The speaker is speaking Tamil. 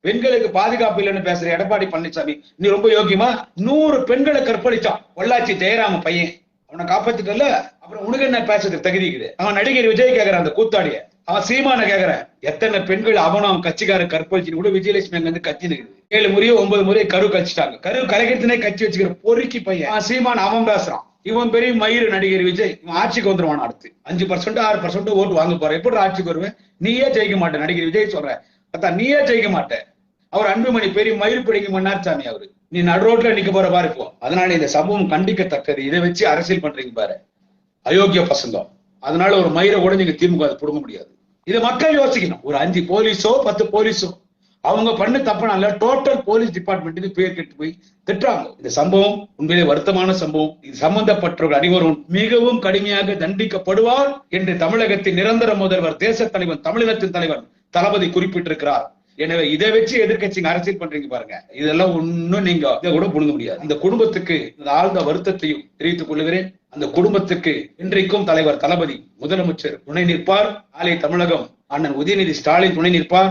பெண்களுக்கு பாதுகாப்பு இல்லைன்னு பேசுற எடப்பாடி பழனிசாமி நீ ரொம்ப யோகியமா? நூறு பெண்களை கற்பழிச்சான். பொள்ளாச்சி ஜெயராம பையன். அவனை காப்பாத்திட்டல. அப்புறம் உனக்கு என்ன பேசுறதுக்கு தகுதி இருக்குது அவன் நடிகர் விஜய் கேக்குறான் அந்த கூத்தாடிய. அவன் சீமான கேக்குறான். எத்தனை பெண்கள் அவனும் அவன் கட்சிக்கார கற்பழிச்சு கூட விஜயலட்சுமி அங்க இருந்து கத்தி நிற்குது ஏழு முறையோ ஒன்பது முறையோ கரு கழிச்சிட்டாங்க. கரு கலைக்கிறதுனே கட்சி வச்சுக்கிற பொறுக்கி பையன். அவன் சீமான அவன் பேசுறான். இவன் பெரிய மயிறு நடிகர் விஜய். இவன் ஆட்சிக்கு வந்துருவான் அடுத்து. அஞ்சு பர்சன்ட் ஆறு பர்சன்ட் ஓட்டு வாங்க போற எப்படி ஆட்சிக்கு வருவேன்? நீயே ஜெயிக்க மாட்ட நடிகர் விஜய் சொல்ற. அத்தா நீயே ஜெயிக்க மாட்ட. அவர் அன்புமணி பெரிய மயிர் பிடிங்க மன்னார்சாமி அவரு. நீ நடு ரோட்ல நிக்க போற பாரு இப்போ. அதனால இந்த சம்பவம் கண்டிக்கத்தக்கது. இதை வச்சு அரசியல் பண்றீங்க பாரு. அயோக்கிய பசங்க. அதனால ஒரு மயிரை கூட நீங்க திமுக புடுங்க முடியாது. இதை மக்கள் யோசிக்கணும். ஒரு அஞ்சு போலீஸோ பத்து போலீஸோ. அவங்க பண்ண தப்புனால டோட்டல் போலீஸ் டிபார்ட்மெண்ட்டுக்கு பேர் கெட்டு போய் திட்டுறாங்க. இந்த சம்பவம் உண்மையிலே வருத்தமான சம்பவம். இது சம்பந்தப்பட்டவர்கள் அனைவரும் மிகவும் கடுமையாக தண்டிக்கப்படுவார் என்று தமிழகத்தின் நிரந்தர முதல்வர் தேச தலைவர் தமிழகத்தின் தலைவர் தளபதி குறிப்பிட்டிருக்கிறார். எனவே இதை வச்சு எதிர்க்கட்சிங்க அரசியல் பண்றீங்க பாருங்க. இதெல்லாம் ஒண்ணும் நீங்க இதை கூட புடுங்க முடியாது. இந்த குடும்பத்துக்கு இந்த ஆழ்ந்த வருத்தத்தையும் தெரிவித்துக் கொள்கிறேன். அந்த குடும்பத்துக்கு இன்றைக்கும் தலைவர் தளபதி முதலமைச்சர் துணை நிற்பார். நாளை தமிழகம் அண்ணன் உதயநிதி ஸ்டாலின் துணை நிற்பார்.